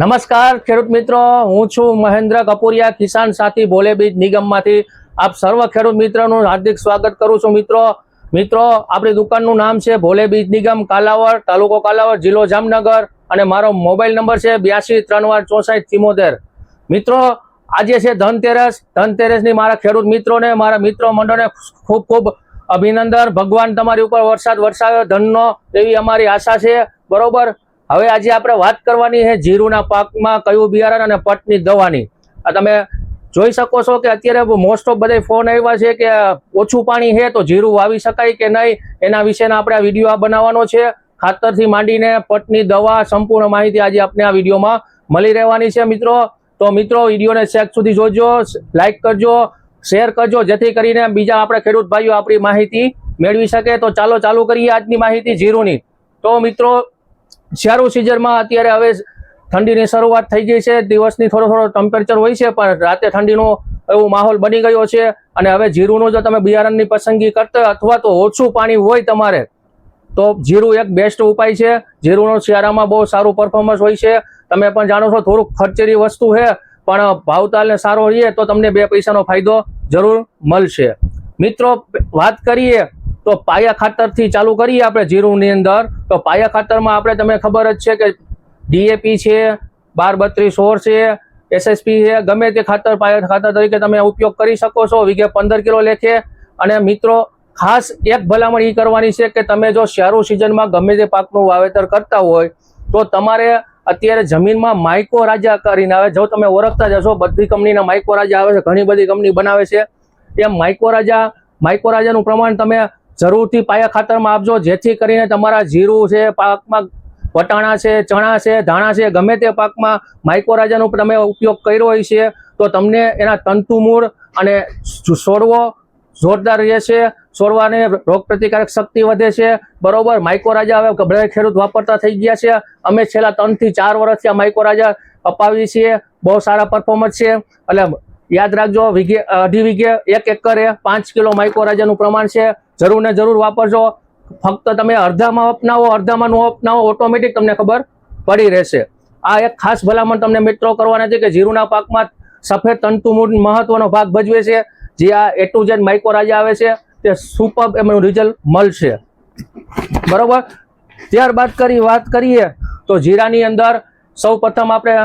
નમસ્કાર, ખેડૂત મિત્રો. હું છું મહેન્દ્ર કપૂરિયા, કિસાન સાથી ભોલે બીજ નિગમમાંથી. આપ સર્વ ખેડૂત મિત્રોનું હાર્દિક સ્વાગત કરું છું, મિત્રો. મિત્રો, આપણી દુકાનનું નામ છે ભોલે બીજ નિગમ, કાલાવડ, તાલુકો કાલાવડ, જિલ્લો જામનગર અને મારો મોબાઈલ નંબર છે બ્યાસી ત્રણ વાર ચોસાઠ ચિમોતેર મિત્રો, આજે છે ધનતેરસ. ધનતેરસની મારા ખેડૂત મિત્રોને, મારા મિત્રો મંડળને ખૂબ ખૂબ અભિનંદન. ભગવાન તમારી ઉપર વરસાદ વરસાવ્યો ધનનો. એવી અમારી આશા છે. બરોબર? હવે આજે આપણે વાત કરવાની છે જીરુના પાકમાં કયું બિયારણ અને પટની દવાની. આ તમે જોઈ શકો છો કે અત્યારે મોસ્ટ ઓફ બધા ફોન આવ્યા છે કે ઓછું પાણી છે તો જીરું વાવી શકાય કે નહીં, એના વિશેના આપણે આ વીડિયો બનાવવાનો છે. ખાતરથી માંડીને પટની દવા સંપૂર્ણ માહિતી આજે આપણે આ વિડીયોમાં મળી રહેવાની છે મિત્રો. તો મિત્રો, વિડીયોને છેક સુધી જોજો લાઇક કરજો શેર કરજો, જેથી કરીને બીજા આપણા ખેડૂત ભાઈઓ આપણી માહિતી મેળવી શકે. તો ચાલો ચાલુ કરીએ આજની માહિતી જીરુની. તો મિત્રો શિયાળુ સિઝનમાં અત્યારે હવે ઠંડીની શરૂઆત થઈ ગઈ છે. દિવસની થોડો થોડો ટેમ્પરેચર હોય છે, પણ રાતે ઠંડીનો એવો માહોલ બની ગયો છે. અને હવે જીરુનું જો તમે બિયારણની પસંદગી કરતા અથવા તો ઓછું પાણી હોય તમારે, તો જીરું એક બેસ્ટ ઉપાય છે. જીરુંનો શિયાળામાં બહુ સારું પરફોર્મન્સ હોય છે. તમે પણ જાણો છો થોડુંક ખર્ચેરી વસ્તુ છે, પણ ભાવતાલને સારો રહીએ તો તમને બે પૈસાનો ફાયદો જરૂર મળશે. મિત્રો, વાત કરીએ તો પાયા ખાતરથી ચાલુ કરીએ આપણે જીરુની અંદર. તો પાયા ખાતરમાં આપણે, તમને ખબર જ છે કે ડીએપી છે, બાર બત્રીસ સોળ છે, એસએસપી છે, ગમે તે ખાતર, પાયા ખાતર તરીકે તમે ઉપયોગ કરી શકો છો. વીઘે પંદર કિલો લેખે. અને મિત્રો, ખાસ એક ભલામણ એ કરવાની છે કે તમે જો શિયાળુ સિઝનમાં ગમે તે પાકનું વાવેતર કરતા હોય, તો તમારે અત્યારે જમીનમાં માઇકો રાજા કરીને આવે. જો તમે ઓળખતા જશો બધી કંપનીના માઇકો રાજા આવે છે, ઘણી બધી કંપની બનાવે છે. એમ માઇકો રાજા, માઇકો રાજાનું પ્રમાણ તમે જરૂરથી પાયા ખાતરમાં આપજો, જેથી કરીને તમારા જીરું છે, પાકમાં વટાણા છે, ચણા છે, ધાણા છે, ગમે તે પાકમાં માઇકો રાજાનો તમે ઉપયોગ કર્યો હોય છે, તો તમને એના તંતુ મૂળ અને છોડવો જોરદાર રહેશે. છોડવાને રોગ પ્રતિકારક શક્તિ વધે છે. બરોબર માઇકો રાજા હવે બધા ખેડૂત વાપરતા થઈ ગયા છે. અમે છેલ્લા ત્રણથી ચાર વર્ષથી આ માઇકો રાજા અપાવીએ છીએ. બહુ સારા પરફોર્મન્સ છે. એટલે યાદ રાખજો, વીઘે, અઢી વીઘે એક એકરે પાંચ કિલો માઇકો રાજાનું પ્રમાણ છે. જરૂર ને જરૂર વાપરજો. ફક્ત તમે અડધામાં અપનાવો અડધામાં નો અપનાવો ઓટોમેટિક તમને ખબર પડી રહેશે. આ એક ખાસ ભલામણ તમને મિત્રો કરવાના છે કે જીરુના પાકમાં સફેદ તંતુ મૂળ મહત્વનો ભાગ ભજવે છે. જે આ એ ટુ ઝેડ માઇકો રાજા આવે છે, તે સુપર એમનું રિઝલ્ટ મળશે. બરોબર? ત્યારબાદ કરી વાત કરીએ તો જીરાની અંદર સૌ આપણે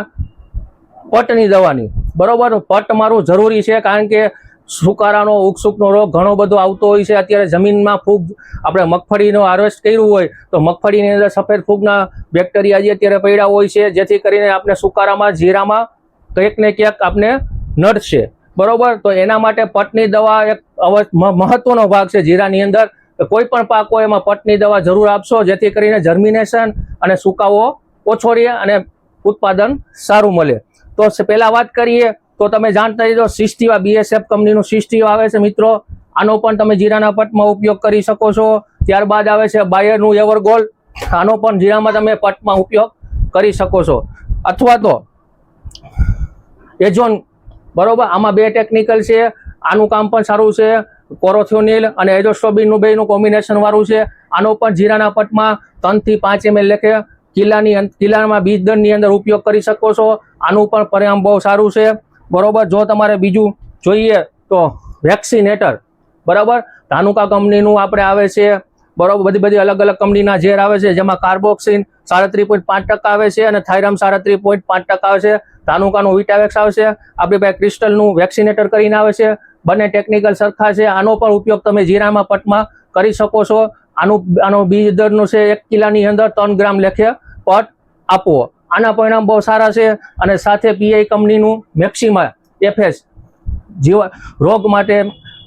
પટની દવાની. બરોબર? પટ મારું જરૂરી છે કારણ કે સુકારાનો, ઉકસુકનો રોગ ઘણો બધો આવતો હોય છે. અત્યારે જમીનમાં ફૂગ આપણે મગફળીનો હાર્વેસ્ટ કર્યું હોય, તો મગફળીની અંદર સફેદ ફૂગના બેક્ટેરિયા જે અત્યારે પડ્યા હોય છે, જેથી કરીને આપણે સુકારામાં, જીરામાં કંઈક ને ક્યાંક આપણે નડશે. બરોબર? તો એના માટે પટની દવા એક મહત્વનો ભાગ છે જીરાની અંદર. કોઈ પણ પાક એમાં પટની દવા જરૂર આપશો, જેથી કરીને જર્મિનેશન અને સુકાવો ઓછો રહે અને ઉત્પાદન સારું મળે. તો પહેલાં વાત કરીએ તો તમે જાણતા જજો સિસ્ટીવા બીએસએફ કંપનીનું સિસ્ટીવા આવે છે મિત્રો. આનો પણ તમે જીરાના પટમાં ઉપયોગ કરી શકો છો. ત્યારબાદ આવે છે બાયરનું એવરગોલ. આનો પણ જીરામાં તમે પટમાં ઉપયોગ કરી શકો છો. અથવા તો એજોન બરોબર? આમાં બે ટેકનિકલ છે. આનું કામ પણ સારું છે. કોરોથ્યોનિલ અને એજોસ્ટ્રોબિનનું બેનું કોમ્બિનેશન વાળું છે. આનો પણ જીરાના પટમાં ત્રણથી પાંચ એમએલ લેખે કિલ્લાની કિલ્લામાં બીજ દરની અંદર ઉપયોગ કરી શકો છો. આનું પણ પરિણામ બહુ સારું છે. બરોબર, જો તમારે બીજું જોઈએ તો વેક્સિનેટર, બરાબર? ધાનુકા કંપનીનું આપણે આવે છે, બરોબર, બધી બધી અલગ અલગ કંપનીના ઝેર આવે છે, જેમાં કાર્બોક્સિન સાડત્રીસ પોઈન્ટ પાંચ ટકા આવે છે અને થાઇરામ સાડત્રીસ પોઈન્ટ પાંચ ટકા આવે છે. ધાનુકાનું વિટાવેક્સ આવે છે. આપણી પાસે ક્રિસ્ટલનું વેક્સિનેટર કરીને આવે છે. બંને ટેકનિકલ સરખા છે. આનો પણ ઉપયોગ તમે જીરામાં, પટમાં કરી શકો છો. આનું, આનો બીજ દરનું છે, એક કિલાની અંદર ત્રણ ગ્રામ લેખે પટ આપવો. આના પરિણામ બહુ સારા છે અને સાથે પીઆઈ કંપનીનું મેક્સિમા એફએસ જીવ રોગ માટે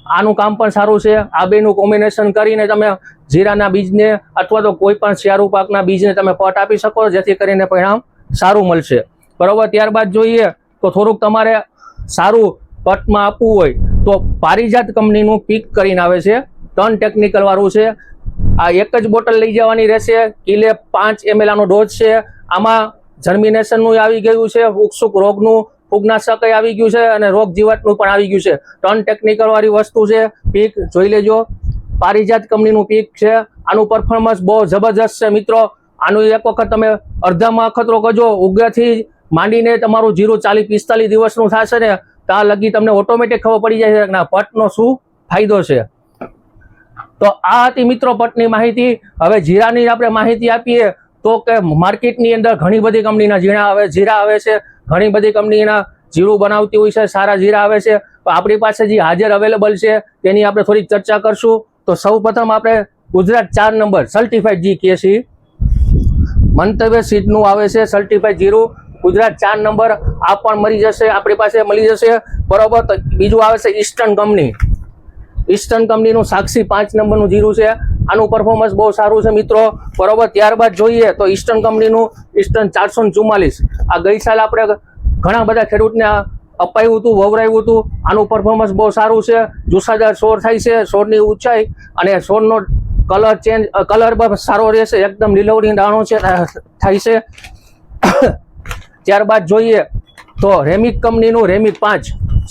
આનું કામ પણ સારું છે. આ બેનું કોમ્બિનેશન કરીને તમે જીરાના બીજને અથવા તો કોઈ પણ શિયાળુ પાકના બીજને તમે પટ આપી શકો, જેથી કરીને પરિણામ સારું મળશે. બરાબર, ત્યારબાદ જોઈએ તો થોડુંક તમારે સારું પટમાં આપવું હોય તો પારિજાત કંપનીનું પીક કરીને આવે છે. ટન ટેકનિકલ વાળું છે. આ એક જ બોટલ લઈ જવાની રહેશે. કિલે પાંચ એમએલ આનો ડોઝ છે. આમાં જર્મિનેશનનું આવી ગયું છે, ઉકસુક રોગનું ફૂગનાશક આવી ગયું છે અને રોગ જીવાતનું પણ આવી ગયું છે. ટન ટેકનિકલ વાળી વસ્તુ છે, પીક જોઈ લેજો. પારિજાત કંપનીનું પીક છે, આનું પરફોર્મન્સ બહુ જબરજસ્ત છે મિત્રો. આનું એક વખત તમે અડધામાં અખતરો કરજો, ઉગ્રથી માંડીને તમારું જીરું ચાલીસ પિસ્તાલીસ દિવસનું થશે ને ત્યાં લગી તમને ઓટોમેટિક ખબર પડી જાય છે ના, પટનો શું ફાયદો છે. તો આ હતી મિત્રો પટની માહિતી. હવે જીરાની આપણે માહિતી આપીએ. તો કે માર્કેટની અંદર ઘણી બધી કંપનીના જીરા આવે જીરા આવે છે. ઘણી બધી કંપનીના જીરું બનાવતી હોય છે, સારા જીરા આવે છે. આપણી પાસે જે હાજર અવેલેબલ છે, તેની આપણે થોડીક ચર્ચા કરશું. તો સૌ આપણે ગુજરાત ચાર નંબર સર્ટિફાઈડ જી કેસી મંતવ્ય સીટનું આવે છે સર્ટિફાઈડ જીરું ગુજરાત ચાર નંબર, આ પણ મળી જશે, આપણી પાસે મળી જશે. બરોબર, તો બીજું આવે છે ઈસ્ટર્ન કંપની ઈસ્ટર્ન કંપનીનું સાક્ષી પાંચ નંબરનું જીરું છે. આનું પરફોર્મન્સ બહુ સારું છે મિત્રો. બરોબર, ત્યારબાદ જોઈએ તો ઈસ્ટર્ન કંપનીનું ઈસ્ટર્ન ચારસો ચુમ્માલીસ. આ ગઈ સાલ આપણે ઘણા બધા ખેડૂતને અપાયું હતું, વવરાયું હતું. આનું પરફોર્મન્સ બહુ સારું છે. જુસ્સાદાર સોર થાય છે, સોરની ઊંચાઈ અને સોરનો કલર ચેન્જ કલર પણ સારો રહેશે, એકદમ લીલવડી દાણો છે થાય છે. ત્યારબાદ જોઈએ તો રેમિક કંપનીનું રેમિક પાંચ.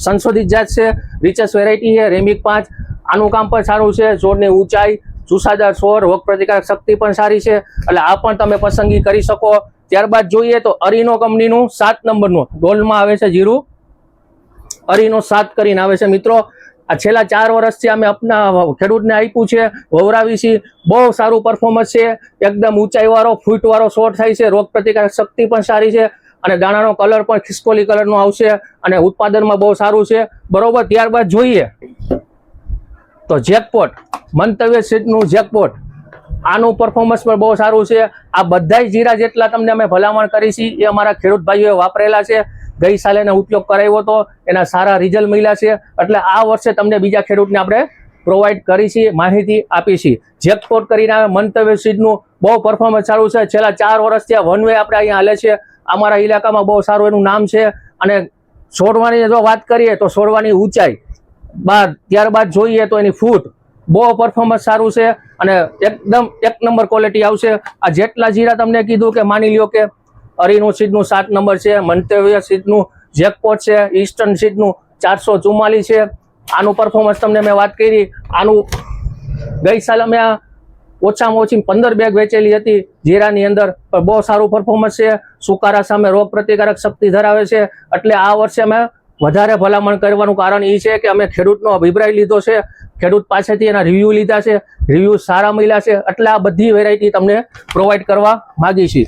સંશોધિત જાત છે રિચેસ વેરાયટી છે રેમિક પાંચ. આનું કામ પણ સારું છે, સોરની ઊંચાઈ જુસ્સાદાર સોર રોગ પ્રતિકારક શક્તિ પણ સારી છે. એટલે આ પણ તમે પસંદગી કરી શકો. ત્યારબાદ જોઈએ તો અરીનો કંપનીનું સાત નંબરનું. ડોલમાં આવે છે જીરું. અરીનો સાત કરીને આવે છે. મિત્રો, આ છેલ્લા ચાર વર્ષથી અમે આપના ખેડૂતને આપ્યું છે. વવરાવી છીએ. બહુ સારું પરફોર્મન્સ છે. એકદમ ઊંચાઈવાળો, ફૂટવાળો શોર્ટ થાય છે. રોગ પ્રતિકારક શક્તિ પણ સારી છે. અને દાણાનો કલર પણ ખિસકોલી કલરનો આવશે. અને ઉત્પાદનમાં બહુ સારું છે. બરોબર, ત્યારબાદ જોઈએ. તો જેકપોટ મંતવ્ય સીટનું જેકપોટ આનું પરફોર્મન્સ પણ બહુ સારું છે. આ બધાય જીરા જેટલા તમને અમે ભલામણ કરી છે, એ અમારા ખેડૂત ભાઈઓએ વાપરેલા છે. ગઈ સાલે ઉપયોગ કરાવ્યો હતો, એના સારા રિઝલ્ટ મળ્યા છે. એટલે આ વર્ષે તમને બીજા ખેડૂતને આપણે પ્રોવાઈડ કરી છીએ માહિતી આપી છે. જેકપોટ કરીને મંતવ્ય સીટનું બહુ પરફોર્મન્સ સારું છે. છેલ્લા ચાર વર્ષથી આ વન વે આપણે અહીંયા હાલે છે. અમારા ઇલાકામાં બહુ સારું એનું નામ છે. અને છોડવાની જો વાત કરીએ તો છોડવાની ઊંચાઈ બાદ, ત્યારબાદ જોઈએ તો એની ફૂટ બહુ પરફોર્મન્સ સારું છે અને એકદમ એક નંબર ક્વોલિટી આવશે. આ જેટલા જીરા તમને કીધું કે માની લ્યો કે અરીનું સીટનું સાત નંબર છે, મંતવ્ય સીટનું જેકપોટ છે ઈસ્ટર્ન સીટનું ચારસો ચુમ્માલીસ છે. આનું પરફોર્મન્સ તમને મેં વાત કરી. આનું ગઈ સાલ અમે ઓછામાં ઓછી પંદર બેગ વેચેલી હતી જીરાની અંદર. પણ બહુ સારું પરફોર્મન્સ છે. સુકારા સામે રોગ પ્રતિકારક શક્તિ ધરાવે છે. એટલે આ વર્ષે અમે વધારે ભલામણ કરવાનું કારણ એ છે કે અમે ખેડૂતનો અભિપ્રાય લીધો છે. ખેડૂત પાસેથી એના રિવ્યૂ લીધા છે. રિવ્યૂ સારા મળ્યા છે. એટલે આ બધી વેરાયટી તમને પ્રોવાઈડ કરવા માગી છીએ.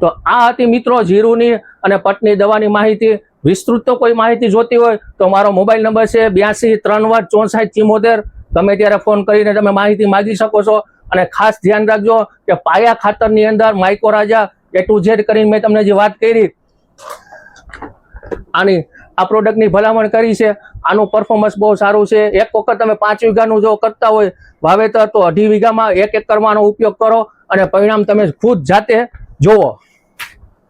તો આ હતી મિત્રો જીરુની અને પટની દવાની માહિતી. વિસ્તૃત તો કોઈ માહિતી જોતી હોય તો મારો મોબાઈલ નંબર છે બ્યાસી ત્રણ વાર ચોસાઠ ચિમોતેર. તમે ત્યારે ફોન કરીને તમે માહિતી માગી શકો છો. અને ખાસ ધ્યાન રાખજો કે પાયા ખાતરની અંદર માઇકો રાજા એ ટુ ઝેડ કરીને મેં તમને જે વાત કરી આની આ પ્રોડક્ટની ભલામણ કરી છે. આનું પરફોર્મન્સ બહુ સારું છે. એક વખત તમે પાંચ વીઘાનું જો કરતા હોય, વાવેતર તો અઢી વીઘામાં એક એકરમાં કરવાનો ઉપયોગ કરો અને પરિણામ તમે ખુદ જાતે જુઓ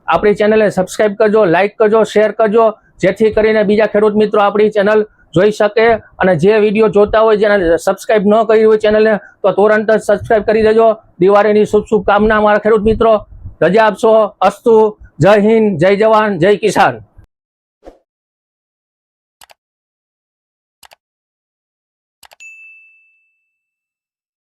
આપણી ચેનલને સબસ્ક્રાઈબ કરજો લાઇક કરજો શેર કરજો, જેથી કરીને બીજા ખેડૂત મિત્રો આપણી ચેનલ જોઈ શકે અને જે વીડિયો જોતા હોય જેને સબસ્ક્રાઈબ ન કરી હોય ચેનલને તો તુરંત જ સબસ્ક્રાઈબ કરી દેજો. દિવાળીની શુભ શુભકામના મારા ખેડૂત મિત્રો. રજા આપશો. અસ્તુ. જય હિન્દ, જય જવાન, જય કિસાન.